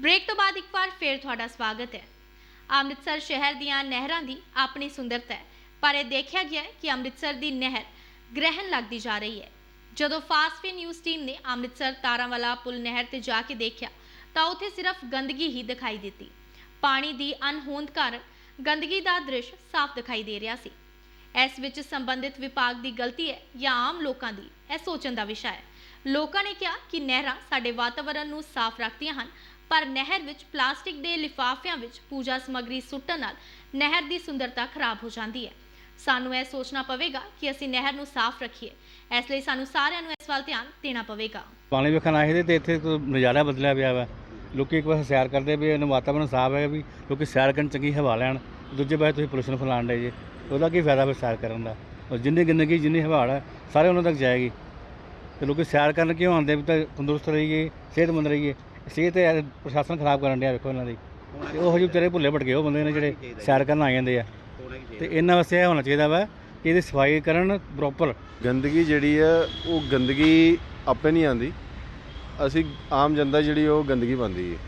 Break ਤੋਂ ਬਾਅਦ ਇੱਕ ਵਾਰ ਫੇਰ ਤੁਹਾਡਾ ਸਵਾਗਤ ਹੈ। ਅੰਮ੍ਰਿਤਸਰ ਸ਼ਹਿਰ ਦੀਆਂ ਨਹਿਰਾਂ ਦੀ ਆਪਣੀ ਸੁੰਦਰਤਾ ਹੈ, ਪਰ ਇਹ ਦੇਖਿਆ ਗਿਆ ਹੈ ਕਿ ਅੰਮ੍ਰਿਤਸਰ ਦੀ ਨਹਿਰ ਗ੍ਰਹਿਣ ਲੱਗਦੀ ਜਾ ਰਹੀ ਹੈ। ਜਦੋਂ ਫਾਸਟਵੇ ਨਿਊਜ਼ ਟੀਮ ਨੇ ਅੰਮ੍ਰਿਤਸਰ ਤਾਰਾਂਵਾਲਾ ਪੁਲ ਨਹਿਰ ਤੇ ਜਾ ਕੇ ਦੇਖਿਆ, ਤਾਂ ਉੱਥੇ ਸਿਰਫ ਗੰਦਗੀ ਹੀ ਦਿਖਾਈ ਦਿੱਤੀ। ਪਾਣੀ ਦੀ ਅਣਹੋਂਦ ਕਾਰਨ ਗੰਦਗੀ ਦਾ ਦ੍ਰਿਸ਼ ਸਾਫ਼ ਦਿਖਾਈ ਦੇ ਰਿਹਾ ਸੀ। ਇਸ ਵਿੱਚ ਸੰਬੰਧਿਤ ਵਿਭਾਗ ਦੀ ਗਲਤੀ ਹੈ ਜਾਂ ਆਮ ਲੋਕਾਂ ਦੀ, ਇਹ ਸੋਚਣ ਦਾ ਵਿਸ਼ਾ ਹੈ। ਲੋਕਾਂ ਨੇ ਕਿਹਾ ਕਿ ਨਹਿਰਾਂ ਸਾਡੇ ਵਾਤਾਵਰਣ ਨੂੰ ਸਾਫ਼ ਰੱਖਦੀਆਂ ਹਨ, ਪਰ ਨਹਿਰ ਵਿੱਚ ਪਲਾਸਟਿਕ ਦੇ ਲਿਫਾਫਿਆਂ ਵਿੱਚ ਪੂਜਾ ਸਮੱਗਰੀ ਸੁੱਟਣ ਨਾਲ ਨਹਿਰ ਦੀ ਸੁੰਦਰਤਾ ਖਰਾਬ ਹੋ ਜਾਂਦੀ ਹੈ। ਸਾਨੂੰ ਇਹ ਸੋਚਣਾ ਪਵੇਗਾ ਕਿ ਅਸੀਂ ਨਹਿਰ ਨੂੰ ਸਾਫ਼ ਰੱਖੀਏ। ਇਸ ਲਈ ਸਾਨੂੰ ਸਾਰਿਆਂ ਨੂੰ ਇਸ ਵੱਲ ਧਿਆਨ ਦੇਣਾ ਪਵੇਗਾ। ਪਾਣੀ ਵੇਖਣ ਆਏ ਸੀ ਤੇ ਇੱਥੇ ਨਜ਼ਾਰਾ ਬਦਲਿਆ ਪਿਆ ਵਾ। ਲੋਕੀ ਇੱਕ ਵਾਰ ਸੈਰ ਕਰਦੇ ਵੀ ਇਹਨੂੰ ਵਾਤਾਵਰਨ ਸਾਫ਼ ਹੈ ਵੀ ਲੋਕੀ ਸੈਰ ਕਰਨ ਚੰਗੀ ਹਵਾ ਲੈਣ, ਦੂਜੇ ਪਾਸੇ ਤੁਸੀਂ ਪੋਲੂਸ਼ਨ ਫੈਲਾਉਣ ਡੇ ਜੇ। ਉਹਦਾ ਕੀ ਫਾਇਦਾ ਫਿਰ ਸੈਰ ਕਰਨ ਦਾ? ਜਿੰਨੀ ਗੰਦਗੀ, ਜਿੰਨੀ ਹਵਾ ਹੈ ਸਾਰੇ ਉਹਨਾਂ ਤੱਕ ਜਾਏਗੀ। ਤੇ ਲੋਕੀ ਸੈਰ ਕਰਨ ਕਿਉਂ ਆਉਂਦੇ ਵੀ ਤਾਂ ਤੰਦਰੁਸਤ ਰਹੀਏ, ਸਿਹਤਮੰਦ ਰਹੀਏ? ਸਿਹਤ ਇਹ ਪ੍ਰਸ਼ਾਸਨ ਖਰਾਬ ਕਰਨ ਡਿਆ ਵੇਖੋ ਇਹਨਾਂ ਦੀ। ਤੇ ਉਹ ਜਿਹੇ ਵਿਚਾਰੇ ਭੁੱਲੇ ਭਟਕੇ ਉਹ ਬੰਦੇ ਨੇ ਜਿਹੜੇ ਸੈਰ ਕਰਨ ਆ ਜਾਂਦੇ ਆ। ਤੇ ਇਹਨਾਂ ਵਾਸਤੇ ਇਹ ਹੋਣਾ ਚਾਹੀਦਾ ਵਾ ਕਿ ਇਹਦੀ ਸਫ਼ਾਈ ਕਰਨ ਪ੍ਰੋਪਰ ਗੰਦਗੀ ਜਿਹੜੀ ਆ, ਉਹ ਗੰਦਗੀ ਆਪੇ ਨਹੀਂ ਆਂਦੀ ਅਸੀਂ ਆਮ ਜਨਤਾ ਜਿਹੜੀ ਉਹ ਗੰਦਗੀ ਪਾਉਂਦੀ ਹੈ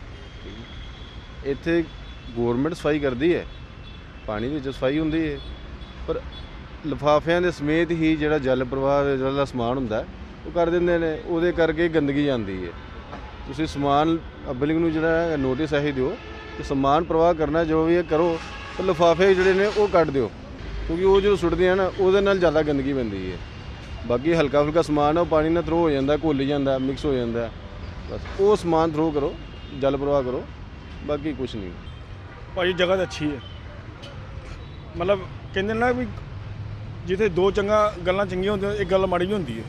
ਇੱਥੇ ਗਵਰਨਮੈਂਟ ਸਫ਼ਾਈ ਕਰਦੀ ਹੈ ਪਾਣੀ ਵਿੱਚ ਸਫ਼ਾਈ ਹੁੰਦੀ ਹੈ ਪਰ ਲਿਫਾਫਿਆਂ ਦੇ ਸਮੇਤ ਹੀ ਜਿਹੜਾ ਜਲ ਪ੍ਰਵਾਹ ਦੇ ਜਿਹੜਾ ਸਮਾਨ ਹੁੰਦਾ ਉਹ ਕਰ ਦਿੰਦੇ ਨੇ, ਉਹਦੇ ਕਰਕੇ ਗੰਦਗੀ ਜਾਂਦੀ ਹੈ। ਤੁਸੀਂ ਸਮਾਨ ਪਬਲਿਕ ਨੂੰ ਜਿਹੜਾ ਨੋਟਿਸ ਇਹੀ ਦਿਓ ਕਿ ਸਮਾਨ ਪ੍ਰਵਾਹ ਕਰਨਾ ਜੋ ਵੀ ਇਹ ਕਰੋ, ਪਰ ਲਿਫਾਫੇ ਜਿਹੜੇ ਨੇ, ਉਹ ਕੱਢ ਦਿਓ। ਕਿਉਂਕਿ ਉਹ ਜੋ ਸੁੱਟਦੇ ਆ ਨਾ, ਉਹਦੇ ਨਾਲ ਜ਼ਿਆਦਾ ਗੰਦਗੀ ਪੈਂਦੀ ਹੈ। ਬਾਕੀ ਹਲਕਾ ਫੁਲਕਾ ਸਮਾਨ ਆ, ਉਹ ਪਾਣੀ ਨਾਲ ਥਰੋ ਹੋ ਜਾਂਦਾ, ਘੁੱਲ ਜਾਂਦਾ ਮਿਕਸ ਹੋ ਜਾਂਦਾ। ਬਸ, ਉਹ ਸਮਾਨ ਥਰੋ ਕਰੋ, ਜਲ ਪ੍ਰਵਾਹ ਕਰੋ, ਬਾਕੀ ਕੁਝ ਨਹੀਂ। ਭਾਜੀ, ਜਗ੍ਹਾ ਤਾਂ ਅੱਛੀ ਹੈ। ਮਤਲਬ ਕਹਿੰਦੇ ਨਾ ਵੀ ਜਿੱਥੇ ਦੋ ਚੰਗਾ ਗੱਲਾਂ ਚੰਗੀਆਂ ਹੁੰਦੀਆਂ, ਇੱਕ ਗੱਲ ਮਾੜੀ ਵੀ ਹੁੰਦੀ ਹੈ।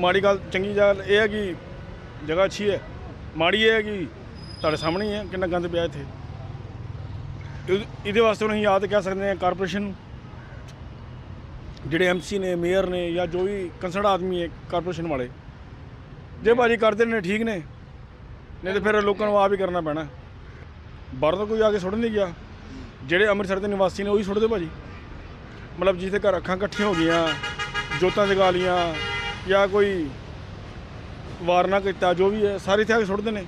ਮਾੜੀ ਗੱਲ, ਚੰਗੀ ਗੱਲ ਇਹ ਹੈ ਕਿ ਜਗ੍ਹਾ ਅੱਛੀ ਹੈ, ਮਾੜੀ ਇਹ ਹੈ ਕਿ ਤੁਹਾਡੇ ਸਾਹਮਣੇ ਹੀ ਹੈ, ਕਿੰਨਾ ਗੰਦ ਪਿਆ ਇੱਥੇ। ਇਹ- ਇਹਦੇ ਵਾਸਤੇ ਹੁਣ ਅਸੀਂ ਯਾਦ ਕਹਿ ਸਕਦੇ ਹਾਂ ਕਾਰਪੋਰੇਸ਼ਨ ਨੂੰ। ਜਿਹੜੇ ਐਮਸੀ ਨੇ ਮੇਅਰ ਨੇ ਜਾਂ ਜੋ ਵੀ ਕੰਸਰਡ ਆਦਮੀ ਹੈ ਕਾਰਪੋਰੇਸ਼ਨ ਵਾਲੇ, ਜੇ ਭਾਜੀ ਕਰਦੇ ਨੇ, ਠੀਕ ਨੇ, ਨਹੀਂ ਤੇ ਫਿਰ ਲੋਕਾਂ ਨੂੰ ਆਪ ਹੀ ਕਰਨਾ ਪੈਣਾ। ਬਾਹਰ ਤੋਂ ਕੋਈ ਆ ਕੇ ਸੁੱਟ ਨਹੀਂ ਗਿਆ। ਜਿਹੜੇ ਅੰਮ੍ਰਿਤਸਰ ਦੇ ਨਿਵਾਸੀ ਨੇ, ਉਹੀ ਸੁੱਟਦੇ ਭਾਜੀ। ਮਤਲਬ ਜਿੱਥੇ ਘਰ ਅੱਖਾਂ ਇਕੱਠੀਆਂ ਹੋ ਗਈਆਂ, ਜੋਤਾਂ ਜਗਾ ਲੀਆਂ ਜਾਂ ਕੋਈ ਵਾਰਨਾ ਕੀਤਾ, ਜੋ ਵੀ ਹੈ, ਸਾਰੇ ਇੱਥੇ ਆ ਕੇ ਸੁੱਟਦੇ ਨੇ।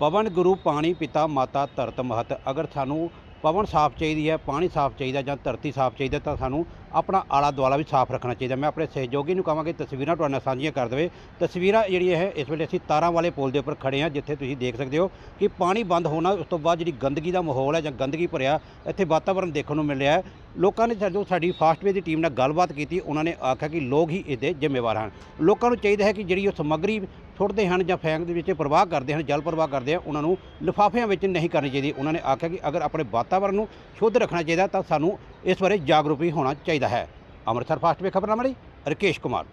ਪਵਨ ਗੁਰੂ ਪਾਣੀ ਪਿਤਾ ਮਾਤਾ ਧਰਤ ਮਹਤ, ਅਗਰ ਸਾਨੂੰ ਪਵਨ ਸਾਫ਼ ਚਾਹੀਦੀ ਹੈ, ਪਾਣੀ ਸਾਫ਼ ਚਾਹੀਦਾ ਜਾਂ ਧਰਤੀ ਸਾਫ਼ ਚਾਹੀਦਾ ਤਾਂ ਸਾਨੂੰ ਆਪਣਾ ਆਲਾ ਦੁਆਲਾ ਵੀ ਸਾਫ਼ ਰੱਖਣਾ ਚਾਹੀਦਾ। ਮੈਂ ਆਪਣੇ ਸਹਿਯੋਗੀ ਨੂੰ ਕਹਾਂਗਾ ਕਿ ਤਸਵੀਰਾਂ ਤੁਹਾਡੇ ਨਾਲ ਸਾਂਝੀਆਂ ਕਰ ਦੇਵੇ। ਤਸਵੀਰਾਂ ਜਿਹੜੀਆਂ ਹੈ ਇਸ ਵੇਲੇ ਅਸੀਂ ਤਾਰਾਂ ਵਾਲੇ ਪੁਲ ਦੇ ਉੱਪਰ ਖੜੇ ਹਾਂ, ਜਿੱਥੇ ਤੁਸੀਂ ਦੇਖ ਸਕਦੇ ਹੋ ਕਿ ਪਾਣੀ ਬੰਦ ਹੋਣਾ, ਉਸ ਤੋਂ ਬਾਅਦ ਜਿਹੜੀ ਗੰਦਗੀ ਦਾ ਮਾਹੌਲ ਹੈ ਜਾਂ ਗੰਦਗੀ ਭਰਿਆ, ਇੱਥੇ ਵਾਤਾਵਰਣ ਦੇਖਣ ਨੂੰ ਮਿਲ ਰਿਹਾ ਹੈ। ਲੋਕਾਂ ਨੇ ਜਦੋਂ ਸਾਡੀ ਫਾਸਟਵੇ ਦੀ ਟੀਮ ਨਾਲ ਗੱਲਬਾਤ ਕੀਤੀ, ਉਹਨਾਂ ਨੇ ਆਖਿਆ ਕਿ ਲੋਕ ਹੀ ਇਹਦੇ ਜ਼ਿੰਮੇਵਾਰ ਹਨ। ਲੋਕਾਂ ਨੂੰ ਚਾਹੀਦਾ ਹੈ ਕਿ ਜਿਹੜੀ ਉਹ ਸਮੱਗਰੀ ਸੁੱਟਦੇ ਹਨ ਜਾਂ ਫੈਂਕ ਦੇ ਵਿੱਚ ਪ੍ਰਵਾਹ ਕਰਦੇ ਹਨ, ਜਲ ਪ੍ਰਵਾਹ ਕਰਦੇ ਆ ਉਹਨਾਂ ਨੂੰ ਲਿਫਾਫਿਆਂ ਵਿੱਚ ਨਹੀਂ ਕਰਨੀ ਚਾਹੀਦੀ। ਉਹਨਾਂ ਨੇ ਆਖਿਆ ਕਿ ਅਗਰ ਆਪਣੇ ਵਾਤਾਵਰਣ ਨੂੰ ਸ਼ੁੱਧ ਰੱਖਣਾ ਚਾਹੀਦਾ ਤਾਂ ਸਾਨੂੰ ਇਸ ਬਾਰੇ ਜਾਗਰੂਕ ਵੀ ਹੋਣਾ ਚਾਹੀਦਾ। ਹੈ। ਅੰਮ੍ਰਿਤਸਰ ਫਾਸਟਵੇ ਖਬਰਨਾਮਾ ਲਈ ਰਕੇਸ਼ ਕੁਮਾਰ।